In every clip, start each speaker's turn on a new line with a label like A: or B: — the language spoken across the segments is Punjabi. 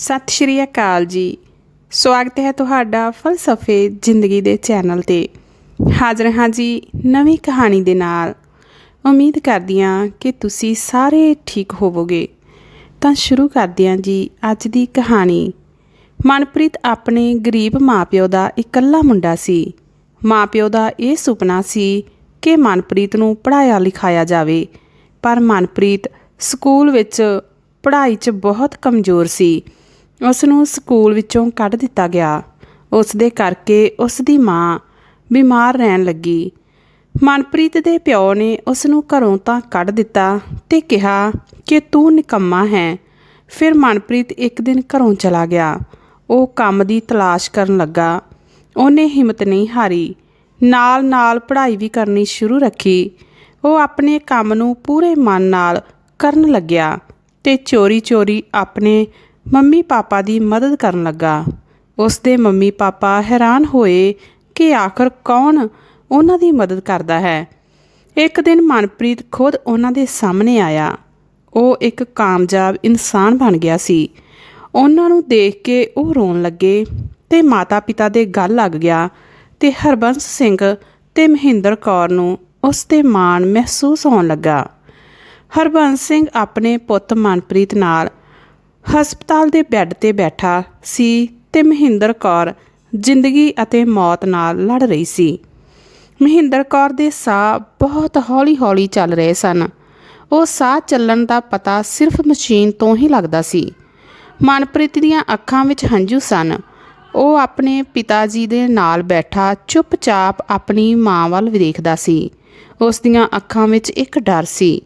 A: ਸਤਿ ਸ਼੍ਰੀ ਅਕਾਲ ਜੀ। ਸਵਾਗਤ ਹੈ ਤੁਹਾਡਾ ਫਲਸਫੇ ਜ਼ਿੰਦਗੀ ਦੇ ਚੈਨਲ ਤੇ। ਹਾਜ਼ਰ ਹਾਂ ਜੀ ਨਵੀਂ ਕਹਾਣੀ ਦੇ ਨਾਲ। ਉਮੀਦ ਕਰਦੀ ਹਾਂ ਕਿ ਤੁਸੀਂ ਸਾਰੇ ਠੀਕ ਹੋਵੋਗੇ। ਤਾਂ ਸ਼ੁਰੂ ਕਰਦੇ ਹਾਂ ਜੀ ਅੱਜ ਦੀ ਕਹਾਣੀ। ਮਨਪ੍ਰੀਤ ਆਪਣੇ ਗਰੀਬ ਮਾਪਿਓ ਦਾ ਇਕੱਲਾ ਮੁੰਡਾ ਸੀ। ਮਾਪਿਓ ਦਾ ਇਹ ਸੁਪਨਾ ਸੀ ਕਿ ਮਨਪ੍ਰੀਤ ਨੂੰ ਪੜ੍ਹਾਇਆ ਲਿਖਾਇਆ ਜਾਵੇ। ਪਰ ਮਨਪ੍ਰੀਤ ਸਕੂਲ ਵਿੱਚ ਪੜ੍ਹਾਈ 'ਚ ਬਹੁਤ ਕਮਜ਼ੋਰ ਸੀ। ਉਸ ਨੂੰ ਸਕੂਲ ਵਿੱਚੋਂ ਕੱਢ ਦਿੱਤਾ ਗਿਆ। ਉਸ ਦੇ ਕਰਕੇ ਉਸ ਦੀ ਮਾਂ ਬਿਮਾਰ ਰਹਿਣ ਲੱਗੀ। ਮਨਪ੍ਰੀਤ ਦੇ ਪਿਓ ਨੇ ਉਸ ਨੂੰ ਘਰੋਂ ਤਾਂ ਕੱਢ ਦਿੱਤਾ ਤੇ ਕਿਹਾ ਕਿ ਤੂੰ ਨਿਕੰਮਾ ਹੈ। ਫਿਰ ਮਨਪ੍ਰੀਤ ਇੱਕ ਦਿਨ ਘਰੋਂ ਚਲਾ ਗਿਆ। ਉਹ ਕੰਮ ਦੀ ਤਲਾਸ਼ ਕਰਨ ਲੱਗਾ। ਉਹਨੇ ਹਿੰਮਤ ਨਹੀਂ ਹਾਰੀ। ਨਾਲ ਨਾਲ ਪੜ੍ਹਾਈ ਵੀ ਕਰਨੀ ਸ਼ੁਰੂ ਰੱਖੀ। ਉਹ ਆਪਣੇ ਕੰਮ ਨੂੰ ਪੂਰੇ ਮਨ ਨਾਲ ਕਰਨ ਲੱਗਿਆ ਤੇ ਚੋਰੀ-ਚੋਰੀ ਆਪਣੇ ਮੰਮੀ ਪਾਪਾ ਦੀ ਮਦਦ ਕਰਨ ਲੱਗਾ। ਉਸ ਦੇ ਮੰਮੀ ਪਾਪਾ ਹੈਰਾਨ ਹੋਏ ਕਿ ਆਖਰ ਕੌਣ ਉਹਨਾਂ ਦੀ ਮਦਦ ਕਰਦਾ ਹੈ। ਇੱਕ ਦਿਨ ਮਨਪ੍ਰੀਤ ਖੁਦ ਉਹਨਾਂ ਦੇ ਸਾਹਮਣੇ ਆਇਆ। ਉਹ ਇੱਕ ਕਾਮਯਾਬ ਇਨਸਾਨ ਬਣ ਗਿਆ ਸੀ। ਉਹਨਾਂ ਨੂੰ ਦੇਖ ਕੇ ਉਹ ਰੋਣ ਲੱਗੇ ਤੇ ਮਾਤਾ-ਪਿਤਾ ਦੇ ਗੱਲ ਲੱਗ ਗਿਆ ਤੇ ਹਰਬੰਸ ਸਿੰਘ ਤੇ ਮਹਿੰਦਰ ਕੌਰ ਨੂੰ ਉਸ ਤੇ ਮਾਣ ਮਹਿਸੂਸ ਹੋਣ ਲੱਗਾ। ਹਰਬੰਸ ਸਿੰਘ ਆਪਣੇ ਪੁੱਤ ਮਨਪ੍ਰੀਤ ਨਾਲ ਹਸਪਤਾਲ ਦੇ ਬੈੱਡ ਤੇ ਬੈਠਾ ਸੀ ਤੇ ਮਹਿੰਦਰ ਕੌਰ ਜ਼ਿੰਦਗੀ ਅਤੇ ਮੌਤ ਨਾਲ ਲੜ ਰਹੀ ਸੀ। ਮਹਿੰਦਰ ਕੌਰ ਦੇ ਸਾਹ ਬਹੁਤ ਹੌਲੀ-ਹੌਲੀ ਚੱਲ ਰਹੇ ਸਨ। ਉਹ ਸਾਹ ਚੱਲਣ ਦਾ ਪਤਾ ਸਿਰਫ ਮਸ਼ੀਨ ਤੋਂ ਹੀ ਲੱਗਦਾ ਸੀ। ਮਨਪ੍ਰੀਤ ਦੀਆਂ ਅੱਖਾਂ ਵਿੱਚ ਹੰਝੂ ਸਨ। ਉਹ ਆਪਣੇ ਪਿਤਾ ਜੀ ਦੇ ਨਾਲ ਬੈਠਾ ਚੁੱਪਚਾਪ ਆਪਣੀ ਮਾਂ ਵੱਲ ਵੇਖਦਾ ਸੀ। ਉਸ ਦੀਆਂ ਅੱਖਾਂ ਵਿੱਚ ਇੱਕ ਡਰ ਸੀ।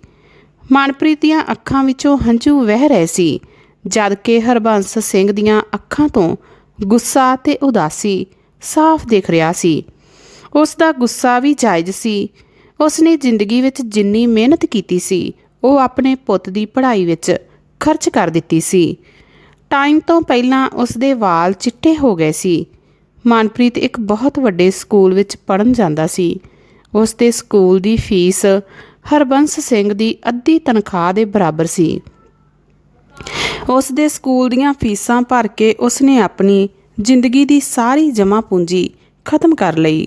A: ਮਨਪ੍ਰੀਤ ਦੀਆਂ ਅੱਖਾਂ ਵਿੱਚੋਂ ਹੰਝੂ ਵਹਿ ਰਹੇ ਸੀ। ਜਦ ਕਿ ਹਰਬੰਸ ਸਿੰਘ ਦੀਆਂ ਅੱਖਾਂ ਤੋਂ ਗੁੱਸਾ ਤੇ ਉਦਾਸੀ ਸਾਫ਼ ਦਿਖ ਰਿਹਾ ਸੀ। ਉਸ ਦਾ ਗੁੱਸਾ ਵੀ ਜਾਇਜ਼ ਸੀ। ਉਸ ਨੇ ਜ਼ਿੰਦਗੀ ਵਿੱਚ ਜਿੰਨੀ ਮਿਹਨਤ ਕੀਤੀ ਸੀ, ਉਹ ਆਪਣੇ ਪੁੱਤ ਦੀ ਪੜ੍ਹਾਈ ਵਿੱਚ ਖਰਚ ਕਰ ਦਿੱਤੀ ਸੀ। ਟਾਈਮ ਤੋਂ ਪਹਿਲਾਂ ਉਸ ਦੇ ਵਾਲ ਚਿੱਟੇ ਹੋ ਗਏ ਸੀ। ਮਨਪ੍ਰੀਤ ਇੱਕ ਬਹੁਤ ਵੱਡੇ ਸਕੂਲ ਵਿੱਚ ਪੜਨ ਜਾਂਦਾ ਸੀ। ਉਸ ਦੇ ਸਕੂਲ ਦੀ ਫੀਸ ਹਰਬੰਸ ਸਿੰਘ ਦੀ ਅੱਧੀ ਤਨਖਾਹ ਦੇ ਬਰਾਬਰ ਸੀ। ਉਸ ਦੇ ਸਕੂਲ ਦੀਆਂ ਫੀਸਾਂ ਭਰ ਕੇ ਉਸ ਨੇ ਆਪਣੀ ਜ਼ਿੰਦਗੀ ਦੀ ਸਾਰੀ ਜਮ੍ਹਾਂ ਪੂੰਜੀ ਖਤਮ ਕਰ ਲਈ।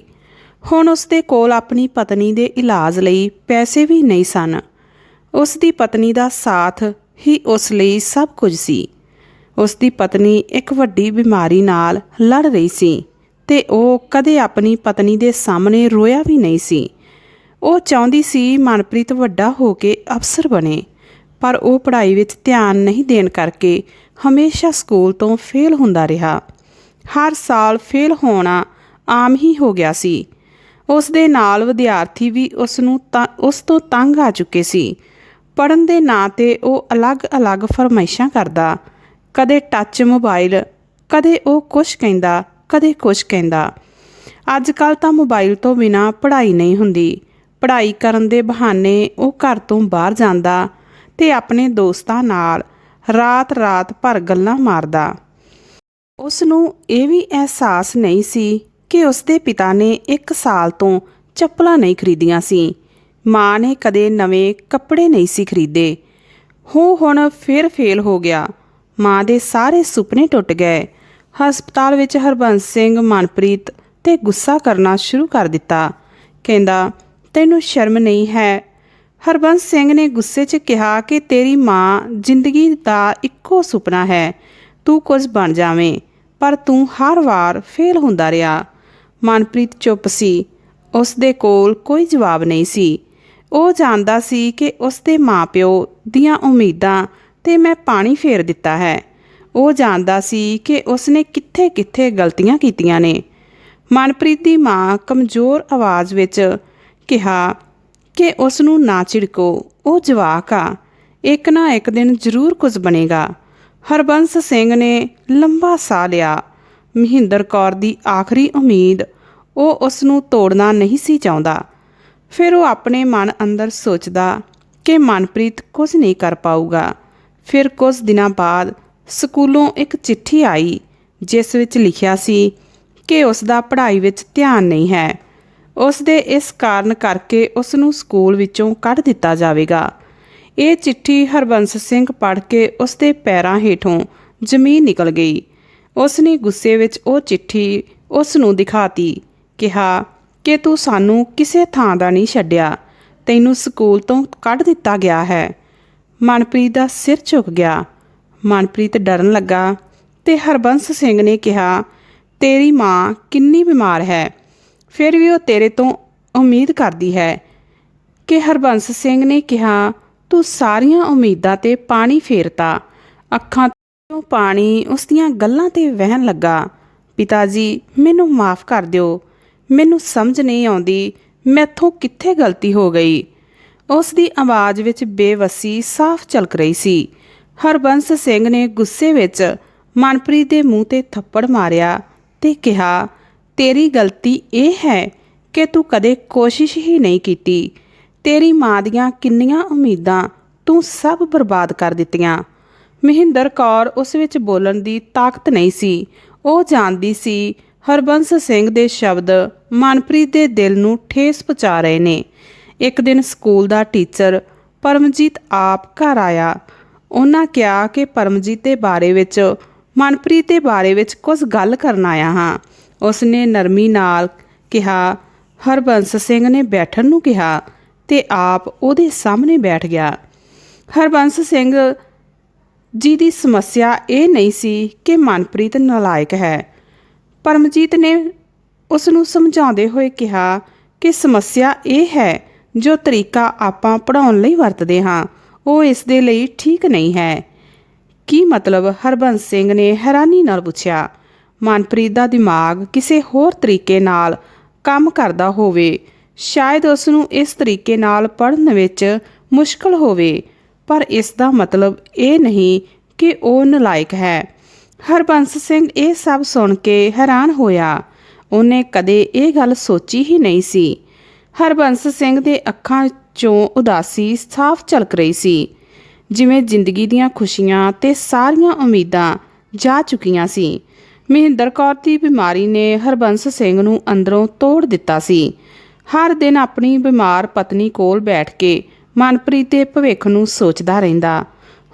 A: ਹੁਣ ਉਸ ਦੇ ਕੋਲ ਆਪਣੀ ਪਤਨੀ ਦੇ ਇਲਾਜ ਲਈ ਪੈਸੇ ਵੀ ਨਹੀਂ ਸਨ। ਉਸ ਦੀ ਪਤਨੀ ਦਾ ਸਾਥ ਹੀ ਉਸ ਲਈ ਸਭ ਕੁਝ ਸੀ। ਉਸ ਦੀ ਪਤਨੀ ਇੱਕ ਵੱਡੀ ਬਿਮਾਰੀ ਨਾਲ ਲੜ ਰਹੀ ਸੀ ਤੇ ਉਹ ਕਦੇ ਆਪਣੀ ਪਤਨੀ ਦੇ ਸਾਹਮਣੇ ਰੋਇਆ ਵੀ ਨਹੀਂ ਸੀ। ਉਹ ਚਾਹੁੰਦੀ ਸੀ ਮਨਪ੍ਰੀਤ ਵੱਡਾ ਹੋ ਕੇ ਅਫਸਰ ਬਣੇ। ਪਰ ਉਹ ਪੜ੍ਹਾਈ ਵਿੱਚ ਧਿਆਨ ਨਹੀਂ ਦੇਣ ਕਰਕੇ ਹਮੇਸ਼ਾ ਸਕੂਲ ਤੋਂ ਫੇਲ ਹੁੰਦਾ ਰਿਹਾ। ਹਰ ਸਾਲ ਫੇਲ ਹੋਣਾ ਆਮ ਹੀ ਹੋ ਗਿਆ ਸੀ। ਉਸ ਦੇ ਨਾਲ ਵਿਦਿਆਰਥੀ ਵੀ ਉਸ ਨੂੰ ਉਸ ਤੋਂ ਤੰਗ ਆ ਚੁੱਕੇ ਸੀ। ਪੜਨ ਦੇ ਨਾਂ ਤੇ ਉਹ ਅਲੱਗ-ਅਲੱਗ ਫਰਮਾਇਸ਼ਾਂ ਕਰਦਾ। ਕਦੇ ਟੱਚ ਮੋਬਾਈਲ ਕਦੇ ਉਹ ਕੁਝ ਕਹਿੰਦਾ, ਕਦੇ ਕੁਝ ਕਹਿੰਦਾ। ਅੱਜ ਕੱਲ ਤਾਂ ਮੋਬਾਈਲ ਤੋਂ ਬਿਨਾ ਪੜ੍ਹਾਈ ਨਹੀਂ ਹੁੰਦੀ। ਪੜ੍ਹਾਈ ਕਰਨ ਦੇ ਬਹਾਨੇ ਉਹ ਘਰ ਤੋਂ ਬਾਹਰ ਜਾਂਦਾ ਤੇ ਆਪਣੇ ਦੋਸਤਾਂ ਨਾਲ ਰਾਤ-ਰਾਤ ਭਰ ਗੱਲਾਂ ਮਾਰਦਾ। ਉਸ ਨੂੰ ਇਹ ਵੀ ਅਹਿਸਾਸ ਨਹੀਂ ਸੀ ਕਿ ਉਸ ਦੇ ਪਿਤਾ ਨੇ 1 ਸਾਲ ਤੋਂ ਚੱਪਲਾਂ ਨਹੀਂ ਖਰੀਦੀਆਂ ਸੀ। ਮਾਂ ਨੇ ਕਦੇ ਨਵੇਂ ਕੱਪੜੇ ਨਹੀਂ ਸੀ ਖਰੀਦੇ। ਹੋ, ਹੁਣ ਫਿਰ ਫੇਲ ਹੋ ਗਿਆ। ਮਾਂ ਦੇ ਸਾਰੇ ਸੁਪਨੇ ਟੁੱਟ ਗਏ। ਹਸਪਤਾਲ ਵਿੱਚ ਹਰਬੰਸ ਸਿੰਘ, ਮਨਪ੍ਰੀਤ ਤੇ ਗੁੱਸਾ ਕਰਨਾ ਸ਼ੁਰੂ ਕਰ ਦਿੱਤਾ। ਕਹਿੰਦਾ, ਤੈਨੂੰ ਸ਼ਰਮ ਨਹੀਂ ਹੈ ਹਰਬੰਸ ਸਿੰਘ ਨੇ ਗੁੱਸੇ 'ਚ ਕਿਹਾ ਕਿ ਤੇਰੀ ਮਾਂ ਜ਼ਿੰਦਗੀ ਦਾ ਇੱਕੋ ਸੁਪਨਾ ਹੈ, ਤੂੰ ਕੁਝ ਬਣ ਜਾਵੇਂ, ਪਰ ਤੂੰ ਹਰ ਵਾਰ ਫੇਲ ਹੁੰਦਾ ਰਿਹਾ। ਮਨਪ੍ਰੀਤ ਚੁੱਪ ਸੀ, ਉਸ ਦੇ ਕੋਲ ਕੋਈ ਜਵਾਬ ਨਹੀਂ ਸੀ। ਉਹ ਜਾਣਦਾ ਸੀ ਕਿ ਉਸ ਦੇ ਮਾਪਿਓ ਦੀਆਂ ਉਮੀਦਾਂ ਤੇ ਮੈਂ ਪਾਣੀ ਫੇਰ ਦਿੱਤਾ ਹੈ। ਉਹ ਜਾਣਦਾ ਸੀ ਕਿ ਉਸ ਨੇ ਕਿੱਥੇ-ਕਿੱਥੇ ਗਲਤੀਆਂ ਕੀਤੀਆਂ ਨੇ। ਮਨਪ੍ਰੀਤ ਦੀ ਮਾਂ ਕਮਜ਼ੋਰ ਆਵਾਜ਼ ਵਿੱਚ ਕਿਹਾ ਕਿ ਉਸ ਨੂੰ ਨਾ ਝਿੜਕੋ। ਉਹ ਜਵਾਕ ਆ। ਇੱਕ ਨਾ ਇੱਕ ਦਿਨ ਜ਼ਰੂਰ ਕੁਝ ਬਣੇਗਾ। ਹਰਬੰਸ ਸਿੰਘ ਨੇ ਲੰਬਾ ਸਾਹ ਲਿਆ। ਮਹਿੰਦਰ ਕੌਰ ਦੀ ਆਖਰੀ ਉਮੀਦ, ਉਹ ਉਸ ਨੂੰ ਤੋੜਨਾ ਨਹੀਂ ਸੀ ਚਾਹੁੰਦਾ। ਫਿਰ ਉਹ ਆਪਣੇ ਮਨ ਅੰਦਰ ਸੋਚਦਾ ਕਿ ਮਨਪ੍ਰੀਤ ਕੁਝ ਨਹੀਂ ਕਰ ਪਾਊਗਾ। ਫਿਰ ਕੁਝ ਦਿਨਾਂ ਬਾਅਦ ਸਕੂਲੋਂ ਇੱਕ ਚਿੱਠੀ ਆਈ, ਜਿਸ ਵਿੱਚ ਲਿਖਿਆ ਸੀ ਕਿ ਉਸ ਦਾ ਪੜ੍ਹਾਈ ਵਿੱਚ ਧਿਆਨ ਨਹੀਂ ਹੈ। ਉਸ ਦੇ ਇਸ ਕਾਰਨ ਕਰਕੇ ਉਸ ਨੂੰ ਸਕੂਲ ਵਿੱਚੋਂ ਕੱਢ ਦਿੱਤਾ ਜਾਵੇਗਾ। ਇਹ ਚਿੱਠੀ ਹਰਬੰਸ ਸਿੰਘ ਪੜ੍ਹ ਕੇ ਉਸ ਦੇ ਪੈਰਾਂ ਹੇਠੋਂ ਜ਼ਮੀਨ ਨਿਕਲ ਗਈ। ਉਸ ਨੇ ਗੁੱਸੇ ਵਿੱਚ ਉਹ ਚਿੱਠੀ ਉਸ ਨੂੰ ਦਿਖਾਤੀ, ਕਿਹਾ, ਕਿ ਤੂੰ ਸਾਨੂੰ ਕਿਸੇ ਥਾਂ ਦਾ ਨਹੀਂ ਛੱਡਿਆ। ਤੈਨੂੰ ਸਕੂਲ ਤੋਂ ਕੱਢ ਦਿੱਤਾ ਗਿਆ ਹੈ ਮਨਪ੍ਰੀਤ ਦਾ ਸਿਰ ਝੁਕ ਗਿਆ। ਮਨਪ੍ਰੀਤ ਡਰਨ ਲੱਗਾ ਤੇ ਹਰਬੰਸ ਸਿੰਘ ਨੇ ਕਿਹਾ, ਤੇਰੀ ਮਾਂ ਕਿੰਨੀ ਬਿਮਾਰ ਹੈ। ਫਿਰ ਵੀ ਉਹ ਤੇਰੇ ਤੋਂ ਉਮੀਦ ਕਰਦੀ ਹੈ ਕਿ ਹਰਬੰਸ ਸਿੰਘ ਨੇ ਕਿਹਾ, ਤੂੰ ਸਾਰੀਆਂ ਉਮੀਦਾਂ ਤੇ ਪਾਣੀ ਫੇਰਤਾ। ਅੱਖਾਂ ਤੋਂ ਪਾਣੀ ਉਸ ਦੀਆਂ ਗੱਲਾਂ ਤੇ ਵਹਿਣ ਲੱਗਾ। ਪਿਤਾ ਜੀ ਮੈਨੂੰ ਮਾਫ ਕਰ ਦਿਓ। ਮੈਨੂੰ ਸਮਝ ਨਹੀਂ ਆਉਂਦੀ, ਮੈਥੋਂ ਕਿੱਥੇ ਗਲਤੀ ਹੋ ਗਈ? ਉਸ ਦੀ ਆਵਾਜ਼ ਵਿੱਚ ਬੇਵਸੀ ਸਾਫ਼ ਝਲਕ ਰਹੀ ਸੀ। ਹਰਬੰਸ ਸਿੰਘ ਨੇ ਗੁੱਸੇ ਵਿੱਚ ਮਨਪ੍ਰੀਤ ਦੇ ਮੂੰਹ ਤੇ ਥੱਪੜ ਮਾਰਿਆ ਤੇ ਕਿਹਾ ਤੇਰੀ ਗਲਤੀ ਇਹ ਹੈ ਕਿ ਤੂੰ ਕਦੇ ਕੋਸ਼ਿਸ਼ ਹੀ ਨਹੀਂ ਕੀਤੀ। ਤੇਰੀ ਮਾਂ ਦੀਆਂ ਕਿੰਨੀਆਂ ਉਮੀਦਾਂ ਤੂੰ ਸਭ ਬਰਬਾਦ ਕਰ ਦਿੱਤੀਆਂ। ਮਹਿੰਦਰ ਕੌਰ ਉਸ ਵਿੱਚ ਬੋਲਣ ਦੀ ਤਾਕਤ ਨਹੀਂ ਸੀ। ਉਹ ਜਾਣਦੀ ਸੀ, ਹਰਬੰਸ ਸਿੰਘ ਦੇ ਸ਼ਬਦ ਮਨਪ੍ਰੀਤ ਦੇ ਦਿਲ ਨੂੰ ਠੇਸ ਪਹੁੰਚਾ ਰਹੇ ਨੇ। ਇੱਕ ਦਿਨ ਸਕੂਲ ਦਾ ਟੀਚਰ ਪਰਮਜੀਤ ਆਪ ਘਰ ਆਇਆ। ਉਹਨਾਂ ਕਿਹਾ ਕਿ ਪਰਮਜੀਤ ਦੇ ਬਾਰੇ ਵਿੱਚ, ਮਨਪ੍ਰੀਤ ਦੇ ਬਾਰੇ ਵਿੱਚ ਕੁਝ ਗੱਲ ਕਰਨ ਆਇਆ ਹਾਂ। ਉਸ ਨੇ ਨਰਮੀ ਨਾਲ ਕਿਹਾ, ਹਰਬੰਸ ਸਿੰਘ ਨੇ ਬੈਠਣ ਨੂੰ ਕਿਹਾ ਤੇ ਆਪ ਉਹਦੇ ਸਾਹਮਣੇ ਬੈਠ ਗਿਆ। ਹਰਬੰਸ ਸਿੰਘ, ਜੀ ਦੀ ਸਮੱਸਿਆ ਇਹ ਨਹੀਂ ਸੀ ਕਿ ਮਨਪ੍ਰੀਤ ਨਲਾਇਕ ਹੈ। ਪਰਮਜੀਤ ਨੇ ਉਸ ਨੂੰ ਸਮਝਾਉਂਦੇ ਹੋਏ ਕਿਹਾ ਕਿ ਸਮੱਸਿਆ ਇਹ ਹੈ, ਜੋ ਤਰੀਕਾ ਆਪਾਂ ਪੜਾਉਣ ਲਈ ਵਰਤਦੇ ਹਾਂ, ਉਹ ਇਸ ਦੇ ਲਈ ਠੀਕ ਨਹੀਂ ਹੈ। ਕੀ ਮਤਲਬ? ਹਰਬੰਸ ਸਿੰਘ ਨੇ ਹੈਰਾਨੀ ਨਾਲ ਪੁੱਛਿਆ। ਮਨਪ੍ਰੀਤ ਦਾ ਦਿਮਾਗ ਕਿਸੇ ਹੋਰ ਤਰੀਕੇ ਨਾਲ ਕੰਮ ਕਰਦਾ ਹੋਵੇ। ਸ਼ਾਇਦ ਉਸ ਨੂੰ ਇਸ ਤਰੀਕੇ ਨਾਲ ਪੜ੍ਹਨ ਵਿੱਚ ਮੁਸ਼ਕਲ ਹੋਵੇ, ਪਰ ਇਸ ਦਾ ਮਤਲਬ ਇਹ ਨਹੀਂ ਕਿ ਉਹ ਨਲਾਇਕ ਹੈ। ਹਰਬੰਸ ਸਿੰਘ ਇਹ ਸਭ ਸੁਣ ਕੇ ਹੈਰਾਨ ਹੋਇਆ। ਉਹਨੇ ਕਦੇ ਇਹ ਗੱਲ ਸੋਚੀ ਹੀ ਨਹੀਂ ਸੀ। ਹਰਬੰਸ ਸਿੰਘ ਦੇ ਅੱਖਾਂ 'ਚੋਂ ਉਦਾਸੀ ਸਾਫ਼ ਝਲਕ ਰਹੀ ਸੀ। ਜਿਵੇਂ ਜ਼ਿੰਦਗੀ ਦੀਆਂ ਖੁਸ਼ੀਆਂ ਤੇ ਸਾਰੀਆਂ ਉਮੀਦਾਂ ਜਾ ਚੁੱਕੀਆਂ ਸੀ। ਮਹਿੰਦਰ ਕੌਰ ਦੀ ਬਿਮਾਰੀ ਨੇ ਹਰਬੰਸ ਸਿੰਘ ਨੂੰ ਅੰਦਰੋਂ ਤੋੜ ਦਿੱਤਾ ਸੀ। ਹਰ ਦਿਨ ਆਪਣੀ ਬਿਮਾਰ ਪਤਨੀ ਕੋਲ ਬੈਠ ਕੇ ਮਨਪ੍ਰੀਤ ਦੇ ਭਵਿੱਖ ਨੂੰ ਸੋਚਦਾ ਰਹਿੰਦਾ।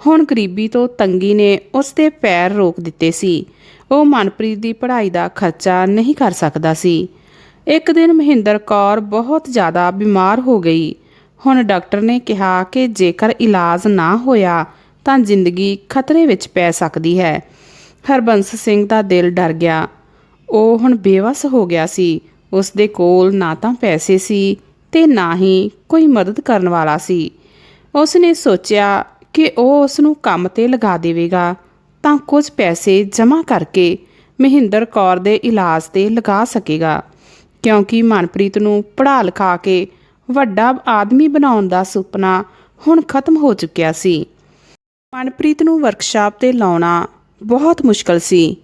A: ਹੁਣ ਗਰੀਬੀ ਤੋਂ ਤੰਗੀ ਨੇ ਉਸ ਦੇ ਪੈਰ ਰੋਕ ਦਿੱਤੇ ਸੀ। ਉਹ ਮਨਪ੍ਰੀਤ ਦੀ ਪੜ੍ਹਾਈ ਦਾ ਖਰਚਾ ਨਹੀਂ ਕਰ ਸਕਦਾ ਸੀ। ਇੱਕ ਦਿਨ ਮਹਿੰਦਰ ਕੌਰ ਬਹੁਤ ਜ਼ਿਆਦਾ ਬਿਮਾਰ ਹੋ ਗਈ। ਹੁਣ ਡਾਕਟਰ ਨੇ ਕਿਹਾ ਕਿ ਜੇਕਰ ਇਲਾਜ ਨਾ ਹੋਇਆ ਤਾਂ ਜ਼ਿੰਦਗੀ ਖਤਰੇ ਵਿੱਚ ਪੈ ਸਕਦੀ ਹੈ। ਹਰਬੰਸ ਸਿੰਘ ਦਾ ਦਿਲ ਡਰ ਗਿਆ। ਉਹ ਹੁਣ ਬੇਵਸ ਹੋ ਗਿਆ ਸੀ। ਉਸ ਦੇ ਕੋਲ ਨਾ ਤਾਂ ਪੈਸੇ ਸੀ ਤੇ ਨਾ ਹੀ ਕੋਈ ਮਦਦ ਕਰਨ ਵਾਲਾ ਸੀ। ਉਸ ਨੇ ਸੋਚਿਆ ਕਿ ਉਹ ਉਸ ਨੂੰ ਕੰਮ ਤੇ ਲਗਾ ਦੇਵੇਗਾ। ਤਾਂ ਕੁਝ ਪੈਸੇ ਜਮ੍ਹਾਂ ਕਰਕੇ ਮਹਿੰਦਰ ਕੌਰ ਦੇ ਇਲਾਜ ਤੇ ਲਗਾ ਸਕੇਗਾ। ਕਿਉਂਕਿ ਮਨਪ੍ਰੀਤ ਨੂੰ ਪੜ੍ਹਾ ਲਿਖਾ ਕੇ ਵੱਡਾ ਆਦਮੀ ਬਣਾਉਣ ਦਾ ਸੁਪਨਾ ਹੁਣ ਖਤਮ ਹੋ ਚੁੱਕਿਆ ਸੀ। ਮਨਪ੍ਰੀਤ ਨੂੰ ਵਰਕਸ਼ਾਪ ਤੇ ਲਾਉਣਾ ਬਹੁਤ ਮੁਸ਼ਕਲ ਸੀ।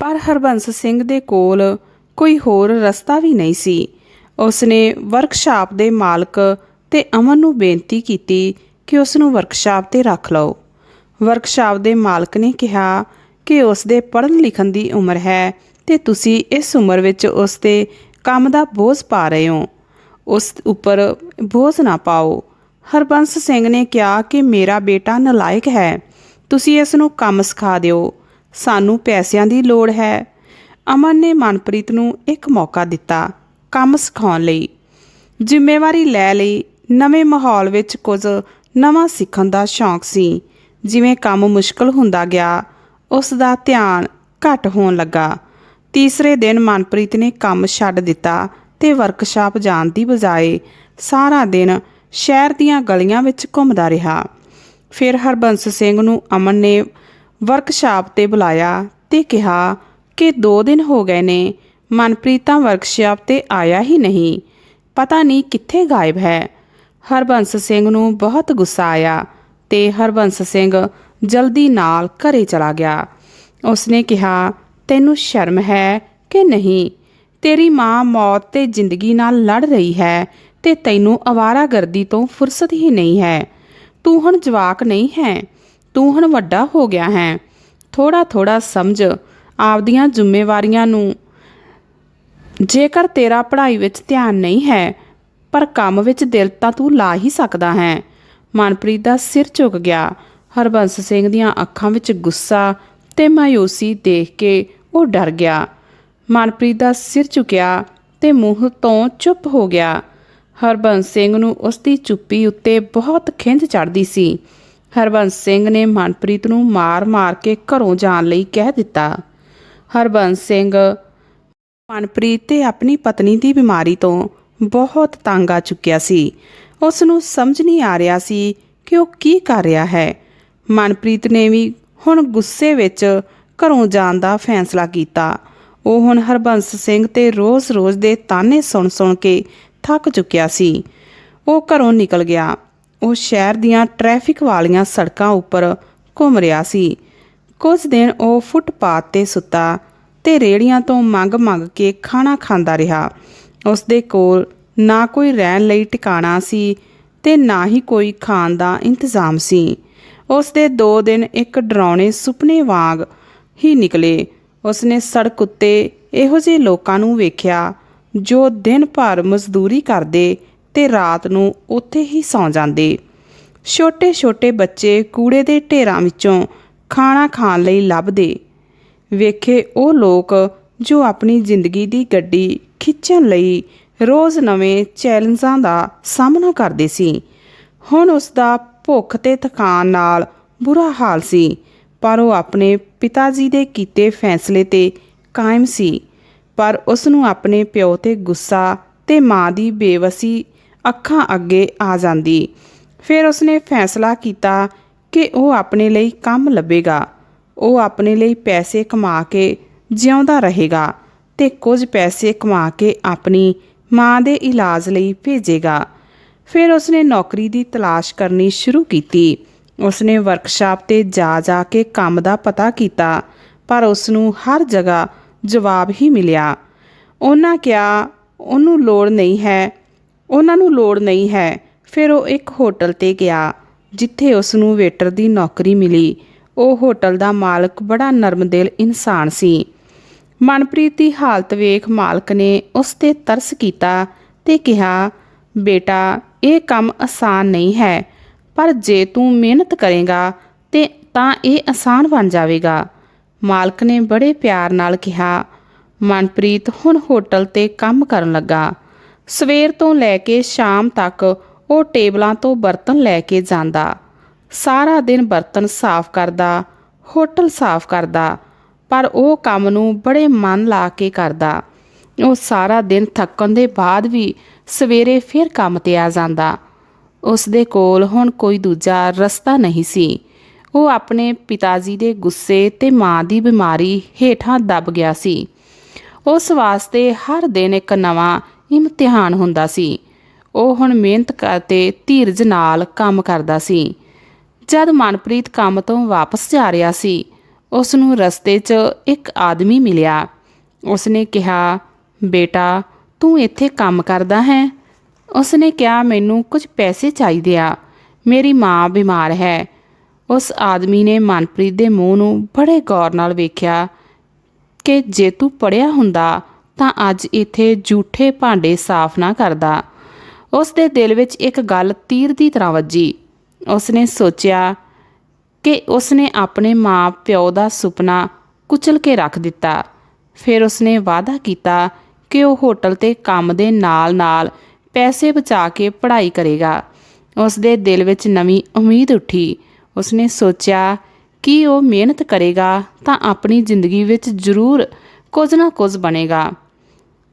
A: ਪਰ ਹਰਬੰਸ ਸਿੰਘ ਦੇ ਕੋਲ ਕੋਈ ਹੋਰ ਰਸਤਾ ਵੀ ਨਹੀਂ ਸੀ। ਉਸਨੇ ਵਰਕਸ਼ਾਪ ਦੇ ਮਾਲਕ ਤੇ ਅਮਨ ਨੂੰ ਬੇਨਤੀ ਕੀਤੀ ਕਿ ਉਸ ਨੂੰ ਵਰਕਸ਼ਾਪ ਤੇ ਰੱਖ ਲਓ। ਵਰਕਸ਼ਾਪ ਦੇ ਮਾਲਕ ਨੇ ਕਿਹਾ ਕਿ ਉਸ ਦੇ ਪੜ੍ਹਨ ਲਿਖਣ ਦੀ ਉਮਰ ਹੈ ਤੇ ਤੁਸੀਂ ਇਸ ਉਮਰ ਵਿੱਚ ਉਸ ਤੇ ਕੰਮ ਦਾ ਬੋਝ ਪਾ ਰਹੇ ਹੋ। ਉਸ ਉੱਪਰ ਬੋਝ ਨਾ ਪਾਓ। ਹਰਬੰਸ ਸਿੰਘ ਨੇ ਕਿਹਾ ਕਿ ਮੇਰਾ ਬੇਟਾ ਨਲਾਇਕ ਹੈ। ਤੁਸੀਂ ਇਸ ਨੂੰ ਕੰਮ ਸਿਖਾ ਦਿਓ। ਸਾਨੂੰ ਪੈਸਿਆਂ ਦੀ ਲੋੜ ਹੈ। ਅਮਨ ਨੇ ਮਨਪ੍ਰੀਤ ਨੂੰ ਇੱਕ ਮੌਕਾ ਦਿੱਤਾ ਕੰਮ ਸਿਖਾਉਣ ਲਈ। ਜ਼ਿੰਮੇਵਾਰੀ ਲੈ ਲਈ। ਨਵੇਂ ਮਾਹੌਲ ਵਿੱਚ ਕੁਝ ਨਵਾਂ ਸਿੱਖਣ ਦਾ ਸ਼ੌਂਕ ਸੀ। ਜਿਵੇਂ ਕੰਮ ਮੁਸ਼ਕਲ ਹੁੰਦਾ ਗਿਆ, ਉਸ ਦਾ ਧਿਆਨ ਘੱਟ ਹੋਣ ਲੱਗਾ। ਤੀਸਰੇ ਦਿਨ ਮਨਪ੍ਰੀਤ ਨੇ ਕੰਮ ਛੱਡ ਦਿੱਤਾ ਤੇ ਵਰਕਸ਼ਾਪ ਜਾਣ ਦੀ ਬਜਾਏ ਸਾਰਾ ਦਿਨ ਸ਼ਹਿਰ ਦੀਆਂ ਗਲੀਆਂ ਵਿੱਚ ਘੁੰਮਦਾ ਰਿਹਾ। ਫਿਰ ਹਰਬੰਸ ਸਿੰਘ ਨੂੰ ਅਮਨ ਨੇ ਵਰਕਸ਼ਾਪ ਤੇ ਬੁਲਾਇਆ ਤੇ ਕਿਹਾ ਕਿ 2 ਦਿਨ ਹੋ ਗਏ ਨੇ, ਮਨਪ੍ਰੀਤ ਤਾਂ ਵਰਕਸ਼ਾਪ ਤੇ ਆਇਆ ਹੀ ਨਹੀਂ। ਪਤਾ ਨਹੀਂ ਕਿੱਥੇ ਗਾਇਬ ਹੈ। ਹਰਬੰਸ ਸਿੰਘ ਨੂੰ ਬਹੁਤ ਗੁੱਸਾ ਆਇਆ ਤੇ ਹਰਬੰਸ ਸਿੰਘ ਜਲਦੀ ਨਾਲ ਘਰੇ ਚਲਾ ਗਿਆ। ਉਸਨੇ ਕਿਹਾ, ਤੈਨੂੰ ਸ਼ਰਮ ਹੈ ਕਿ ਨਹੀਂ? ਤੇਰੀ ਮਾਂ ਮੌਤ ਤੇ ਜ਼ਿੰਦਗੀ ਨਾਲ ਲੜ ਰਹੀ ਹੈ ਤੇ ਤੈਨੂੰ ਅਵਾਰਾਗਰਦੀ ਤੋਂ ਫੁਰਸਤ ਹੀ ਨਹੀਂ ਹੈ। ਤੂੰ ਹੁਣ ਜਵਾਕ ਨਹੀਂ ਹੈ, ਤੂੰ ਹੁਣ ਵੱਡਾ ਹੋ ਗਿਆ ਹੈ। ਥੋੜਾ ਥੋੜਾ ਸਮਝ ਆਪਦੀਆਂ ਜ਼ਿੰਮੇਵਾਰੀਆਂ ਨੂੰ। ਜੇਕਰ ਤੇਰਾ ਪੜ੍ਹਾਈ ਵਿੱਚ ਧਿਆਨ ਨਹੀਂ ਹੈ, ਪਰ ਕੰਮ ਵਿੱਚ ਦਿਲ ਤਾਂ ਤੂੰ ਲਾ ਹੀ ਸਕਦਾ ਹੈ। ਮਨਪ੍ਰੀਤ ਦਾ ਸਿਰ ਝੁਕ ਗਿਆ। ਹਰਬੰਸ ਸਿੰਘ ਦੀਆਂ ਅੱਖਾਂ ਵਿੱਚ ਗੁੱਸਾ ਤੇ ਮਾਯੂਸੀ ਦੇਖ ਕੇ ਉਹ ਡਰ ਗਿਆ। ਮਨਪ੍ਰੀਤ ਦਾ ਸਿਰ ਝੁਕਿਆ ਤੇ ਮੂੰਹ ਤੋਂ ਚੁੱਪ ਹੋ ਗਿਆ। ਹਰਬੰਸ ਸਿੰਘ ਨੂੰ ਉਸ ਦੀ ਚੁੱਪੀ ਉੱਤੇ ਬਹੁਤ ਖਿੰਝ ਚੜਦੀ ਸੀ। ਹਰਬੰਸ ਸਿੰਘ ਨੇ ਮਨਪ੍ਰੀਤ ਨੂੰ ਮਾਰ-ਮਾਰ ਕੇ ਘਰੋਂ ਜਾਣ ਲਈ ਕਹਿ ਦਿੱਤਾ। ਹਰਬੰਸ ਸਿੰਘ, ਮਨਪ੍ਰੀਤ ਤੇ ਆਪਣੀ ਪਤਨੀ ਦੀ ਬਿਮਾਰੀ ਤੋਂ ਬਹੁਤ ਤੰਗ ਆ ਚੁੱਕਿਆ ਸੀ। ਉਸ ਨੂੰ ਸਮਝ ਨਹੀਂ ਆ ਰਿਹਾ ਸੀ ਕਿ ਉਹ ਕੀ ਕਰ ਰਿਹਾ ਹੈ। ਮਨਪ੍ਰੀਤ ਨੇ ਵੀ ਹੁਣ ਗੁੱਸੇ ਵਿੱਚ ਘਰੋਂ ਜਾਣ ਦਾ ਫੈਸਲਾ ਕੀਤਾ। ਉਹ ਹੁਣ ਹਰਬੰਸ ਸਿੰਘ ਤੇ ਰੋਜ਼-ਰੋਜ਼ ਦੇ ਤਾਨੇ ਸੁਣ-ਸੁਣ ਕੇ ਥੱਕ ਚੁੱਕਿਆ ਸੀ। ਉਹ ਘਰੋਂ ਨਿਕਲ ਗਿਆ। ਉਹ ਸ਼ਹਿਰ ਦੀਆਂ ਟ੍ਰੈਫਿਕ ਵਾਲੀਆਂ ਸੜਕਾਂ ਉੱਪਰ ਘੁੰਮ ਰਿਹਾ ਸੀ। ਕੁਝ ਦਿਨ ਉਹ ਫੁੱਟਪਾਥ ਤੇ ਸੁੱਤਾ ਤੇ ਰੇੜੀਆਂ ਤੋਂ ਮੰਗ-ਮੰਗ ਕੇ ਖਾਣਾ ਖਾਂਦਾ ਰਿਹਾ। ਉਸ ਦੇ ਕੋਲ ਨਾ ਕੋਈ ਰਹਿਣ ਲਈ ਟਿਕਾਣਾ ਸੀ ਤੇ ਨਾ ਹੀ ਕੋਈ ਖਾਣ ਦਾ ਇੰਤਜ਼ਾਮ ਸੀ। ਉਸ ਦੇ ਦੋ ਦਿਨ ਇੱਕ ਡਰਾਉਣੇ ਸੁਪਨੇ ਵਾਂਗ ਹੀ ਨਿਕਲੇ। ਉਸਨੇ ਸੜਕ ਉੱਤੇ ਇਹੋ ਜਿਹੇ ਲੋਕਾਂ ਨੂੰ ਵੇਖਿਆ ਜੋ ਦਿਨ ਭਰ ਮਜ਼ਦੂਰੀ ਕਰਦੇ ਤੇ ਰਾਤ ਨੂੰ ਉੱਥੇ ਹੀ ਸੌਂ ਜਾਂਦੇ। ਛੋਟੇ-ਛੋਟੇ ਬੱਚੇ ਕੂੜੇ ਦੇ ਢੇਰਾਂ ਵਿੱਚੋਂ ਖਾਣਾ ਖਾਣ ਲਈ ਲੱਭਦੇ। ਵੇਖੇ ਉਹ ਲੋਕ ਜੋ ਆਪਣੀ ਜ਼ਿੰਦਗੀ ਦੀ ਗੱਡੀ ਖਿੱਚਣ ਲਈ ਰੋਜ਼ ਨਵੇਂ ਚੈਲੰਜਾਂ ਦਾ ਸਾਹਮਣਾ ਕਰਦੇ ਸੀ। ਹੁਣ ਉਸ ਦਾ ਭੁੱਖ ਤੇ ਥਕਾਨ ਨਾਲ ਬੁਰਾ ਹਾਲ ਸੀ, ਪਰ ਉਹ ਆਪਣੇ ਪਿਤਾ ਜੀ ਦੇ ਕੀਤੇ ਫੈਸਲੇ ਤੇ ਕਾਇਮ ਸੀ। ਪਰ ਉਸ ਨੂੰ ਆਪਣੇ ਪਿਓ ਤੇ ਗੁੱਸਾ ਤੇ ਮਾਂ ਦੀ ਬੇਵਸੀ ਅੱਖਾਂ ਅੱਗੇ ਆ ਜਾਂਦੀ। ਫਿਰ ਉਸਨੇ ਫੈਸਲਾ ਕੀਤਾ ਕਿ ਉਹ ਆਪਣੇ ਲਈ ਕੰਮ ਲੱਭੇਗਾ। ਉਹ ਆਪਣੇ ਲਈ ਪੈਸੇ ਕਮਾ ਕੇ ਜਿਉਂਦਾ ਰਹੇਗਾ ਤੇ ਕੁਝ ਪੈਸੇ ਕਮਾ ਕੇ ਆਪਣੀ ਮਾਂ ਦੇ ਇਲਾਜ ਲਈ ਭੇਜੇਗਾ। ਫਿਰ ਉਸਨੇ ਨੌਕਰੀ ਦੀ ਤਲਾਸ਼ ਕਰਨੀ ਸ਼ੁਰੂ ਕੀਤੀ। ਉਸਨੇ ਵਰਕਸ਼ਾਪ ਤੇ ਜਾ ਜਾ ਕੇ ਕੰਮ ਦਾ ਪਤਾ ਕੀਤਾ, ਪਰ ਉਸ ਨੂੰ ਹਰ ਜਗ੍ਹਾ ਜਵਾਬ ਹੀ ਮਿਲਿਆ। ਉਹਨਾਂ ਕਿਹਾ, ਉਹਨੂੰ ਲੋੜ ਨਹੀਂ ਹੈ। ਉਹਨਾਂ ਨੂੰ ਲੋੜ ਨਹੀਂ ਹੈ। ਫਿਰ ਉਹ ਇੱਕ ਹੋਟਲ ਤੇ ਗਿਆ, ਜਿੱਥੇ ਉਸ ਨੂੰ ਵੇਟਰ ਦੀ ਨੌਕਰੀ ਮਿਲੀ। ਉਹ ਹੋਟਲ ਦਾ ਮਾਲਕ ਬੜਾ ਨਰਮਦਿਲ ਇਨਸਾਨ ਸੀ। ਮਨਪ੍ਰੀਤ ਦੀ ਹਾਲਤ ਵੇਖ ਮਾਲਕ ਨੇ ਉਸ ਤੇ ਤਰਸ ਕੀਤਾ ਤੇ ਕਿਹਾ, ਬੇਟਾ, ਇਹ ਕੰਮ ਆਸਾਨ ਨਹੀਂ ਹੈ, ਪਰ ਜੇ ਤੂੰ ਮਿਹਨਤ ਕਰੇਗਾ ਤੇ ਤਾਂ ਇਹ ਆਸਾਨ ਬਣ ਜਾਵੇਗਾ। ਮਾਲਕ ਨੇ ਬੜੇ ਪਿਆਰ ਨਾਲ ਕਿਹਾ, ਮਨਪ੍ਰੀਤ ਹੁਣ ਹੋਟਲ ਤੇ ਕੰਮ ਕਰਨ ਲੱਗਾ। ਸਵੇਰ ਤੋਂ ਲੈ ਕੇ ਸ਼ਾਮ ਤੱਕ ਉਹ ਟੇਬਲਾਂ ਤੋਂ ਬਰਤਨ ਲੈ ਕੇ ਜਾਂਦਾ। ਸਾਰਾ ਦਿਨ ਬਰਤਨ ਸਾਫ਼ ਕਰਦਾ, ਹੋਟਲ ਸਾਫ਼ ਕਰਦਾ, ਪਰ ਉਹ ਕੰਮ ਨੂੰ ਬੜੇ ਮਨ ਲਾ ਕੇ ਕਰਦਾ। ਉਹ ਸਾਰਾ ਦਿਨ ਥੱਕਣ ਦੇ ਬਾਅਦ ਵੀ ਸਵੇਰੇ ਫਿਰ ਕੰਮ ਤੇ ਆ ਜਾਂਦਾ। ਉਸ ਦੇ ਕੋਲ ਹੁਣ ਕੋਈ ਦੂਜਾ ਰਸਤਾ ਨਹੀਂ ਸੀ। ਉਹ ਆਪਣੇ ਪਿਤਾ ਜੀ ਦੇ ਗੁੱਸੇ ਤੇ ਮਾਂ ਦੀ ਬਿਮਾਰੀ ਹੇਠਾਂ ਦਬ ਗਿਆ ਸੀ। ਉਸ ਵਾਸਤੇ ਹਰ ਦਿਨ ਇੱਕ ਨਵਾਂ ਇਮਤਿਹਾਨ ਹੁੰਦਾ ਸੀ। ਉਹ ਹੁਣ ਮਿਹਨਤ ਕਰਤੇ ਧੀਰਜ ਨਾਲ ਕੰਮ ਕਰਦਾ ਸੀ। ਜਦ ਮਨਪ੍ਰੀਤ ਕੰਮ ਤੋਂ ਵਾਪਸ ਜਾ ਰਿਹਾ ਸੀ, ਉਸ ਨੂੰ ਰਸਤੇ 'ਚ ਇੱਕ ਆਦਮੀ ਮਿਲਿਆ। ਉਸ ਨੇ ਕਿਹਾ, ਬੇਟਾ, ਤੂੰ ਇੱਥੇ ਕੰਮ ਕਰਦਾ ਹੈ? ਉਸ ਨੇ ਕਿਹਾ, ਮੈਨੂੰ ਕੁਝ ਪੈਸੇ ਚਾਹੀਦੇ ਆ। ਮੇਰੀ ਮਾਂ ਬਿਮਾਰ ਹੈ। ਉਸ ਆਦਮੀ ਨੇ ਮਨਪ੍ਰੀਤ ਦੇ ਮੂੰਹ ਨੂੰ ਬੜੇ ਗੌਰ ਨਾਲ ਵੇਖਿਆ ਕਿ ਜੇ ਤੂੰ ਪੜਿਆ ਹੁੰਦਾ ਤਾਂ ਅੱਜ ਇੱਥੇ ਝੂਠੇ ਭਾਂਡੇ ਸਾਫ਼ ਨਾ ਕਰਦਾ। ਉਸ ਦੇ ਦਿਲ ਵਿੱਚ ਇੱਕ ਗੱਲ ਤੀਰ ਦੀ ਤਰ੍ਹਾਂ ਵੱਜੀ। ਉਸ ਨੇ ਸੋਚਿਆ ਕਿ ਉਸ ਨੇ ਆਪਣੇ ਮਾਂ ਪਿਓ ਦਾ ਸੁਪਨਾ ਕੁਚਲ ਕੇ ਰੱਖ ਦਿੱਤਾ। ਫਿਰ ਉਸ ਨੇ ਵਾਅਦਾ ਕੀਤਾ ਕਿ ਉਹ ਹੋਟਲ ਤੇ ਕੰਮ ਦੇ ਨਾਲ-ਨਾਲ ਪੈਸੇ ਬਚਾ ਕੇ ਪੜ੍ਹਾਈ ਕਰੇਗਾ। ਉਸ ਦੇ ਦਿਲ ਵਿੱਚ ਨਵੀਂ ਉਮੀਦ ਉੱਠੀ ਉਸਨੇ ਸੋਚਿਆ, ਕਿ ਉਹ ਮਿਹਨਤ ਕਰੇਗਾ ਤਾਂ ਆਪਣੀ ਜ਼ਿੰਦਗੀ ਵਿੱਚ ਜ਼ਰੂਰ ਕੁਝ ਨਾ ਕੁਝ ਬਣੇਗਾ।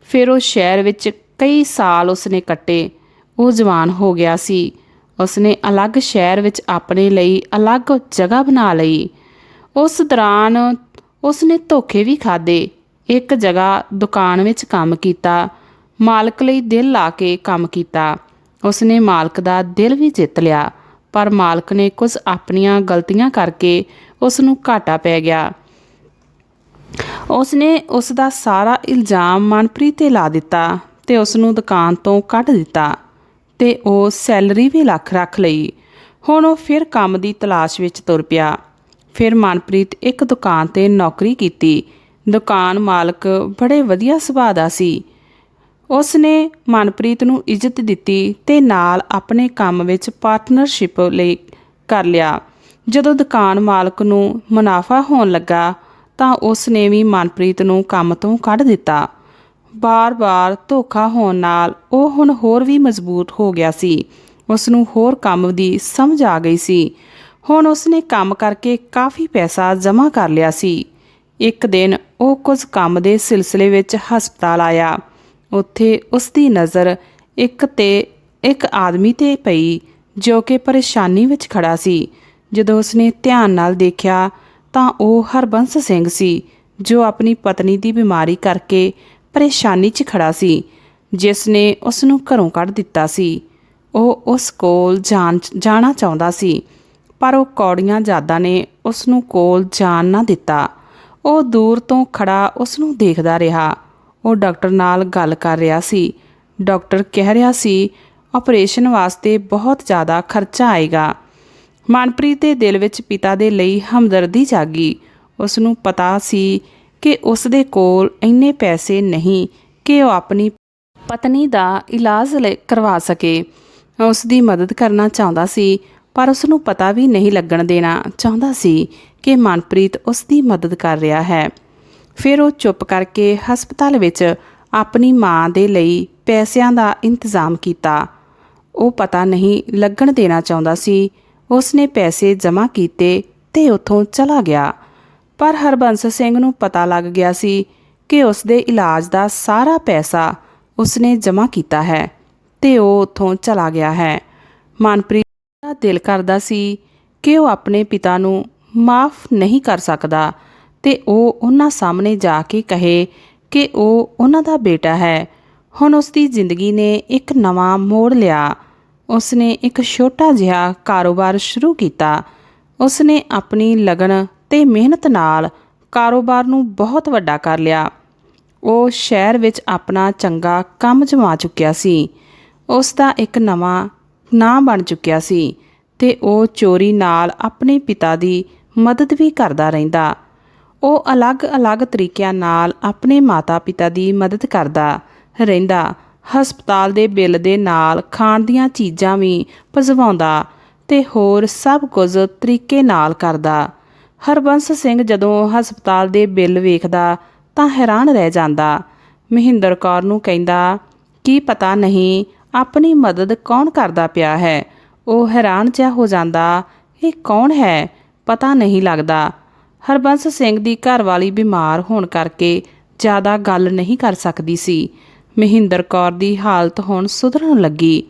A: ਫਿਰ ਉਹ ਸ਼ਹਿਰ ਵਿੱਚ ਕਈ ਸਾਲ ਉਸਨੇ ਕੱਟੇ। ਉਹ ਜਵਾਨ ਹੋ ਗਿਆ ਸੀ। ਉਸਨੇ ਅਲੱਗ ਸ਼ਹਿਰ ਵਿੱਚ ਆਪਣੇ ਲਈ ਅਲੱਗ ਜਗ੍ਹਾ ਬਣਾ ਲਈ। ਉਸ ਦੌਰਾਨ ਉਸਨੇ ਧੋਖੇ ਵੀ ਖਾਦੇ ਇੱਕ ਜਗ੍ਹਾ ਦੁਕਾਨ ਵਿੱਚ ਕੰਮ ਕੀਤਾ। ਮਾਲਕ ਲਈ ਦਿਲ ਲਾ ਕੇ ਕੰਮ ਕੀਤਾ। ਉਸਨੇ ਮਾਲਕ ਦਾ ਦਿਲ ਵੀ ਜਿੱਤ ਲਿਆ। ਪਰ ਮਾਲਕ ਨੇ ਕੁਝ ਆਪਣੀਆਂ ਗਲਤੀਆਂ ਕਰਕੇ ਉਸ ਨੂੰ ਘਾਟਾ ਪੈ ਗਿਆ। ਉਸਨੇ ਉਸ ਦਾ ਸਾਰਾ ਇਲਜ਼ਾਮ ਮਨਪ੍ਰੀਤ ਤੇ ਲਾ ਦਿੱਤਾ ਤੇ ਉਸ ਨੂੰ ਦੁਕਾਨ ਤੋਂ ਕੱਢ ਦਿੱਤਾ ਤੇ ਉਹ ਸੈਲਰੀ ਵੀ ਲੱਖ ਰੱਖ ਲਈ। ਹੁਣ ਉਹ ਫਿਰ ਕੰਮ ਦੀ ਤਲਾਸ਼ ਵਿੱਚ ਤੁਰ ਪਿਆ। ਫਿਰ ਮਨਪ੍ਰੀਤ ਇੱਕ ਦੁਕਾਨ ਤੇ ਨੌਕਰੀ ਕੀਤੀ। ਦੁਕਾਨ ਮਾਲਕ ਬੜੇ ਵਧੀਆ ਸੁਭਾਅ ਦਾ ਸੀ। ਉਸ ਨੇ ਮਨਪ੍ਰੀਤ ਨੂੰ ਇੱਜ਼ਤ ਦਿੱਤੀ ਤੇ ਨਾਲ ਆਪਣੇ ਕੰਮ ਵਿੱਚ ਪਾਰਟਨਰਸ਼ਿਪ ਲਈ ਕਰ ਲਿਆ। ਜਦੋਂ ਦੁਕਾਨ ਮਾਲਕ ਨੂੰ ਮੁਨਾਫਾ ਹੋਣ ਲੱਗਾ, ਤਾਂ ਉਸ ਨੇ ਵੀ ਮਨਪ੍ਰੀਤ ਨੂੰ ਕੰਮ ਤੋਂ ਕੱਢ ਦਿੱਤਾ। ਬਾਰ-ਬਾਰ ਧੋਖਾ ਹੋਣ ਨਾਲ ਉਹ ਹੁਣ ਹੋਰ ਵੀ ਮਜ਼ਬੂਤ ਹੋ ਗਿਆ ਸੀ। ਉਸ ਨੂੰ ਹੋਰ ਕੰਮ ਦੀ ਸਮਝ ਆ ਗਈ ਸੀ। ਹੁਣ ਉਸ ਨੇ ਕੰਮ ਕਰਕੇ ਕਾਫੀ ਪੈਸਾ ਜਮ੍ਹਾਂ ਕਰ ਲਿਆ ਸੀ। ਇੱਕ ਦਿਨ ਉਹ ਕੁਝ ਕੰਮ ਦੇ ਸਿਲਸਿਲੇ ਵਿੱਚ ਹਸਪਤਾਲ ਆਇਆ। ਉੱਥੇ ਉਸ ਦੀ ਨਜ਼ਰ ਇੱਕ ਤੇ ਇੱਕ ਆਦਮੀ ਤੇ ਪਈ, ਜੋ ਕਿ ਪਰੇਸ਼ਾਨੀ ਵਿੱਚ ਖੜਾ ਸੀ। ਜਦੋਂ ਉਸਨੇ ਧਿਆਨ ਨਾਲ ਦੇਖਿਆ, ਤਾਂ ਉਹ ਹਰਬੰਸ ਸਿੰਘ ਸੀ, ਜੋ ਆਪਣੀ ਪਤਨੀ ਦੀ ਬਿਮਾਰੀ ਕਰਕੇ ਪਰੇਸ਼ਾਨੀ 'ਚ ਖੜਾ ਸੀ, ਜਿਸ ਨੇ ਉਸ ਨੂੰ ਘਰੋਂ ਕੱਢ ਦਿੱਤਾ ਸੀ। ਉਹ ਉਸ ਕੋਲ ਜਾਣ, ਜਾਣਾ ਚਾਹੁੰਦਾ ਸੀ, ਪਰ ਉਹ ਕੌੜੀਆਂ ਜਾਦਾਂ ਨੇ ਉਸ ਨੂੰ ਕੋਲ ਜਾਣ ਨਾ ਦਿੱਤਾ। ਉਹ ਦੂਰ ਤੋਂ ਖੜਾ ਉਸ ਨੂੰ ਦੇਖਦਾ ਰਿਹਾ। ਉਹ ਡਾਕਟਰ ਨਾਲ ਗੱਲ ਕਰ ਰਿਹਾ ਸੀ। ਡਾਕਟਰ ਕਹਿ ਰਿਹਾ ਸੀ ਆਪਰੇਸ਼ਨ ਵਾਸਤੇ ਬਹੁਤ ਜ਼ਿਆਦਾ ਖਰਚਾ ਆਏਗਾ। ਮਨਪ੍ਰੀਤ ਦੇ ਦਿਲ ਵਿੱਚ ਪਿਤਾ ਦੇ ਲਈ ਹਮਦਰਦੀ ਜਾਗੀ। ਉਸ ਨੂੰ ਪਤਾ ਸੀ ਕਿ ਉਸ ਦੇ ਕੋਲ ਇੰਨੇ ਪੈਸੇ ਨਹੀਂ ਕਿ ਉਹ ਆਪਣੀ ਪਤਨੀ ਦਾ ਇਲਾਜ ਲੈ- ਕਰਵਾ ਸਕੇ। ਉਸ ਦੀ ਮਦਦ ਕਰਨਾ ਚਾਹੁੰਦਾ ਸੀ, ਪਰ ਉਸ ਨੂੰ ਪਤਾ ਵੀ ਨਹੀਂ ਲੱਗਣ ਦੇਣਾ। ਚਾਹੁੰਦਾ ਸੀ ਕਿ ਮਨਪ੍ਰੀਤ ਉਸ ਦੀ ਮਦਦ ਕਰ ਰਿਹਾ ਹੈ। ਫਿਰ ਉਹ ਚੁੱਪ ਕਰਕੇ ਹਸਪਤਾਲ ਵਿੱਚ ਆਪਣੀ ਮਾਂ ਦੇ ਲਈ ਪੈਸਿਆਂ ਦਾ ਇੰਤਜ਼ਾਮ ਕੀਤਾ। ਉਹ ਪਤਾ ਨਹੀਂ ਲੱਗਣ ਦੇਣਾ ਚਾਹੁੰਦਾ ਸੀ। ਉਸਨੇ ਪੈਸੇ ਜਮ੍ਹਾਂ ਕੀਤੇ ਤੇ ਉੱਥੋਂ ਚਲਾ ਗਿਆ। ਪਰ ਹਰਬੰਸ ਸਿੰਘ ਨੂੰ ਪਤਾ ਲੱਗ ਗਿਆ ਸੀ ਕਿ ਉਸਦੇ ਇਲਾਜ ਦਾ ਸਾਰਾ ਪੈਸਾ ਉਸਨੇ ਜਮ੍ਹਾਂ ਕੀਤਾ ਹੈ ਤੇ ਉਹ ਉੱਥੋਂ ਚਲਾ ਗਿਆ ਹੈ। ਮਨਪ੍ਰੀਤ ਦਾ ਦਿਲ ਕਰਦਾ ਸੀ ਕਿ ਉਹ ਆਪਣੇ ਪਿਤਾ ਨੂੰ ਮਾਫ ਨਹੀਂ ਕਰ ਸਕਦਾ। ਤੇ ਉਹ ਉਹਨਾਂ ਸਾਹਮਣੇ ਜਾ ਕੇ ਕਹੇ ਕਿ ਉਹ ਉਹਨਾਂ ਦਾ ਬੇਟਾ ਹੈ। ਹੁਣ ਉਸ ਦੀ ਜ਼ਿੰਦਗੀ ਨੇ ਇੱਕ ਨਵਾਂ ਮੋੜ ਲਿਆ। ਉਸ ਨੇ ਇੱਕ ਛੋਟਾ ਜਿਹਾ ਕਾਰੋਬਾਰ ਸ਼ੁਰੂ ਕੀਤਾ। ਉਸ ਨੇ ਆਪਣੀ ਲਗਨ ਤੇ ਮਿਹਨਤ ਨਾਲ ਕਾਰੋਬਾਰ ਨੂੰ ਬਹੁਤ ਵੱਡਾ ਕਰ ਲਿਆ। ਉਹ ਸ਼ਹਿਰ ਵਿੱਚ ਆਪਣਾ ਚੰਗਾ ਕੰਮ ਜਮਾ ਚੁੱਕਿਆ ਸੀ। ਉਸ ਦਾ ਇੱਕ ਨਵਾਂ ਨਾਂ ਬਣ ਚੁੱਕਿਆ ਸੀ ਤੇ ਉਹ ਚੋਰੀ ਨਾਲ ਆਪਣੇ ਪਿਤਾ ਦੀ ਮਦਦ ਵੀ ਕਰਦਾ ਰਹਿੰਦਾ। ਉਹ ਅਲੱਗ-ਅਲੱਗ ਤਰੀਕਿਆਂ ਨਾਲ ਆਪਣੇ ਮਾਤਾ-ਪਿਤਾ ਦੀ ਮਦਦ ਕਰਦਾ ਰਹਿੰਦਾ। ਹਸਪਤਾਲ ਦੇ ਬਿੱਲ ਦੇ ਨਾਲ ਖਾਣ ਦੀਆਂ ਚੀਜ਼ਾਂ ਵੀ ਭਜਵਾਉਂਦਾ ਤੇ ਹੋਰ ਸਭ ਕੁਝ ਤਰੀਕੇ ਨਾਲ ਕਰਦਾ। ਹਰਬੰਸ ਸਿੰਘ ਜਦੋਂ ਹਸਪਤਾਲ ਦੇ ਬਿੱਲ ਵੇਖਦਾ ਤਾਂ ਹੈਰਾਨ ਰਹਿ ਜਾਂਦਾ। ਮਹਿੰਦਰ ਕੌਰ ਨੂੰ ਕਹਿੰਦਾ, ਕੀ ਪਤਾ ਨਹੀਂ, ਆਪਣੀ ਮਦਦ ਕੌਣ ਕਰਦਾ ਪਿਆ ਹੈ? ਉਹ ਹੈਰਾਨ ਜਿਹਾ ਹੋ ਜਾਂਦਾ, ਇਹ ਕੌਣ ਹੈ? ਪਤਾ ਨਹੀਂ ਲੱਗਦਾ। ਹਰਬੰਸ ਸਿੰਘ ਦੀ ਘਰਵਾਲੀ ਬਿਮਾਰ ਹੋਣ ਕਰਕੇ ਜ਼ਿਆਦਾ ਗੱਲ ਨਹੀਂ ਕਰ ਸਕਦੀ ਸੀ। ਮਹਿੰਦਰ ਕੌਰ ਦੀ ਹਾਲਤ ਹੁਣ ਸੁਧਰਨ ਲੱਗੀ।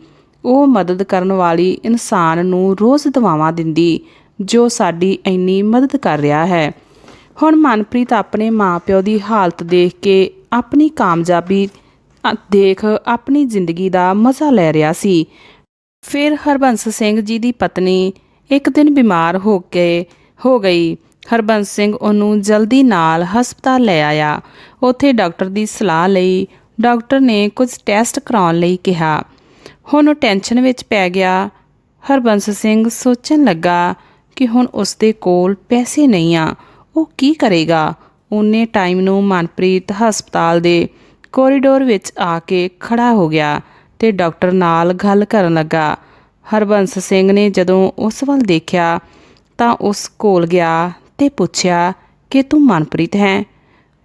A: ਉਹ ਮਦਦ ਕਰਨ ਵਾਲੀ ਇਨਸਾਨ ਨੂੰ ਰੋਜ਼ ਦਵਾਵਾਂ ਦਿੰਦੀ, ਜੋ ਸਾਡੀ ਇੰਨੀ ਮਦਦ ਕਰ ਰਿਹਾ ਹੈ। ਹੁਣ ਮਨਪ੍ਰੀਤ ਆਪਣੇ ਮਾਪਿਓ ਦੀ ਹਾਲਤ ਦੇਖ ਕੇ ਆਪਣੀ ਕਾਮਯਾਬੀ ਦੇਖ ਆਪਣੀ ਜ਼ਿੰਦਗੀ ਦਾ ਮਜ਼ਾ ਲੈ ਰਿਹਾ ਸੀ। ਫਿਰ ਹਰਬੰਸ ਸਿੰਘ ਜੀ ਦੀ ਪਤਨੀ ਇੱਕ ਦਿਨ ਬਿਮਾਰ ਹੋ ਕੇ, ਹੋ ਗਈ। ਹਰਬੰਸ ਸਿੰਘ ਉਹਨੂੰ ਜਲਦੀ ਨਾਲ ਹਸਪਤਾਲ ਲੈ ਆਇਆ। ਉੱਥੇ ਡਾਕਟਰ ਦੀ ਸਲਾਹ ਲਈ ਡਾਕਟਰ ਨੇ ਕੁਝ ਟੈਸਟ ਕਰਾਉਣ ਲਈ ਕਿਹਾ। ਹੁਣ ਉਹ ਟੈਨਸ਼ਨ ਵਿੱਚ ਪੈ ਗਿਆ। ਹਰਬੰਸ ਸਿੰਘ ਸੋਚਣ ਲੱਗਾ ਕਿ ਹੁਣ ਉਸ ਦੇ ਕੋਲ ਪੈਸੇ ਨਹੀਂ ਆ। ਉਹ ਕੀ ਕਰੇਗਾ? ਉਹਨੇ ਟਾਈਮ ਨੂੰ ਮਨਪ੍ਰੀਤ ਹਸਪਤਾਲ ਦੇ ਕੋਰੀਡੋਰ ਵਿੱਚ ਆ ਕੇ ਖੜਾ ਹੋ ਗਿਆ ਤੇ ਡਾਕਟਰ ਨਾਲ ਗੱਲ ਕਰਨ ਲੱਗਾ। ਹਰਬੰਸ ਸਿੰਘ ਨੇ ਜਦੋਂ ਉਸ ਵੱਲ ਦੇਖਿਆ ਤਾਂ ਉਸ ਕੋਲ ਗਿਆ ਤੇ ਪੁੱਛਿਆ ਕਿ ਤੂੰ ਮਨਪ੍ਰੀਤ ਹੈ?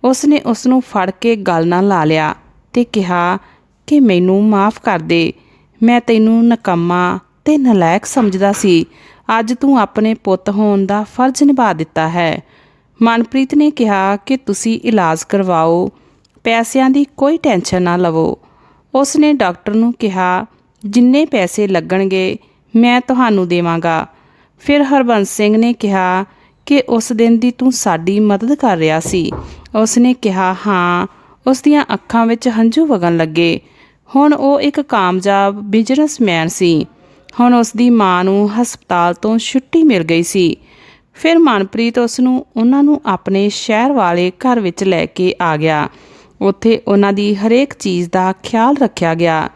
A: ਉਸ ਨੇ ਉਸ ਨੂੰ ਫੜ ਕੇ ਗਲ ਨਾਲ ਲਾ ਲਿਆ ਤੇ ਕਿਹਾ ਕਿ ਮੈਨੂੰ ਮਾਫ ਕਰ ਦੇ, ਮੈਂ ਤੈਨੂੰ ਨਕੰਮਾ ਤੇ ਨਲਾਇਕ ਸਮਝਦਾ ਸੀ। ਅੱਜ ਤੂੰ ਆਪਣੇ ਪੁੱਤ ਹੋਣ ਦਾ ਫਰਜ਼ ਨਿਭਾ ਦਿੱਤਾ ਹੈ। ਮਨਪ੍ਰੀਤ ਨੇ ਕਿਹਾ ਕਿ ਤੁਸੀਂ ਇਲਾਜ ਕਰਵਾਓ, ਪੈਸਿਆਂ ਦੀ ਕੋਈ ਟੈਨਸ਼ਨ ਨਾ ਲਵੋ। ਉਸ ਨੇ ਡਾਕਟਰ ਨੂੰ ਕਿਹਾ, ਜਿੰਨੇ ਪੈਸੇ ਲੱਗਣਗੇ, ਮੈਂ ਤੁਹਾਨੂੰ ਦੇਵਾਂਗਾ। ਫਿਰ ਹਰਬੰਸ ਸਿੰਘ ਨੇ ਕਿਹਾ ਕਿ ਉਸ ਦਿਨ ਦੀ ਤੂੰ ਸਾਡੀ ਮਦਦ ਕਰ ਰਿਹਾ ਸੀ। ਉਸ ਨੇ ਕਿਹਾ, ਹਾਂ। ਉਸ ਦੀਆਂ ਅੱਖਾਂ ਵਿੱਚ ਹੰਝੂ ਵਗਣ ਲੱਗੇ। ਹੁਣ ਉਹ ਇੱਕ ਕਾਮਯਾਬ ਬਿਜ਼ਨਸਮੈਨ ਸੀ। ਹੁਣ ਉਸ ਦੀ ਮਾਂ ਨੂੰ ਹਸਪਤਾਲ ਤੋਂ ਛੁੱਟੀ ਮਿਲ ਗਈ ਸੀ। ਫਿਰ ਮਨਪ੍ਰੀਤ ਉਸ ਨੂੰ ਉਹਨਾਂ ਨੂੰ ਆਪਣੇ ਸ਼ਹਿਰ ਵਾਲੇ ਘਰ ਵਿੱਚ ਲੈ ਕੇ ਆ ਗਿਆ। ਉੱਥੇ ਉਹਨਾਂ ਦੀ ਹਰੇਕ ਚੀਜ਼ ਦਾ ਖਿਆਲ ਰੱਖਿਆ ਗਿਆ।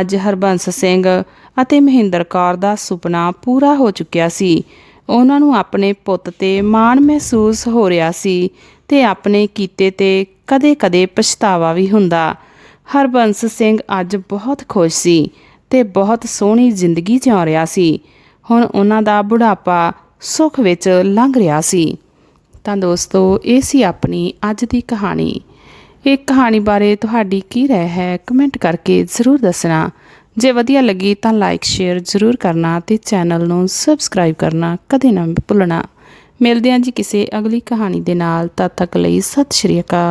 A: ਅੱਜ ਹਰਬੰਸ ਸਿੰਘ ਅਤੇ ਮਹਿੰਦਰ ਕੌਰ ਦਾ ਸੁਪਨਾ ਪੂਰਾ ਹੋ ਚੁੱਕਿਆ ਸੀ। ਉਹਨਾਂ ਨੂੰ ਆਪਣੇ ਪੁੱਤ ਤੇ ਮਾਣ ਮਹਿਸੂਸ ਹੋ ਰਿਹਾ ਸੀ ਤੇ ਆਪਣੇ ਕੀਤੇ ਤੇ ਕਦੇ-ਕਦੇ ਪਛਤਾਵਾ ਵੀ ਹੁੰਦਾ। ਹਰਬੰਸ ਸਿੰਘ ਅੱਜ ਬਹੁਤ ਖੁਸ਼ ਸੀ ਤੇ ਬਹੁਤ ਸੋਹਣੀ ਜ਼ਿੰਦਗੀ ਜਿਉ ਰਿਹਾ ਸੀ। ਹੁਣ ਉਹਨਾਂ ਦਾ ਬੁਢਾਪਾ ਸੁੱਖ ਵਿੱਚ ਲੰਘ ਰਿਹਾ ਸੀ। ਤਾਂ ਦੋਸਤੋ, ਇਹ ਸੀ ਆਪਣੀ ਅੱਜ ਦੀ ਕਹਾਣੀ। ਇਹ ਕਹਾਣੀ ਬਾਰੇ ਤੁਹਾਡੀ ਕੀ ਰਾਏ ਹੈ, ਕਮੈਂਟ ਕਰਕੇ ਜ਼ਰੂਰ ਦੱਸਣਾ। ਜੇ ਵਧੀਆ ਲੱਗੀ ਤਾਂ ਲਾਈਕ ਸ਼ੇਅਰ ਜ਼ਰੂਰ ਕਰਨਾ ਤੇ ਚੈਨਲ ਨੂੰ ਸਬਸਕ੍ਰਾਈਬ ਕਰਨਾ ਕਦੇ ਨਾ ਭੁੱਲਣਾ। ਮਿਲਦੇ ਹਾਂ ਜੀ ਕਿਸੇ ਅਗਲੀ ਕਹਾਣੀ ਦੇ ਨਾਲ। ਤਦ ਤੱਕ ਲਈ ਸਤਿ ਸ਼੍ਰੀ ਅਕਾਲ।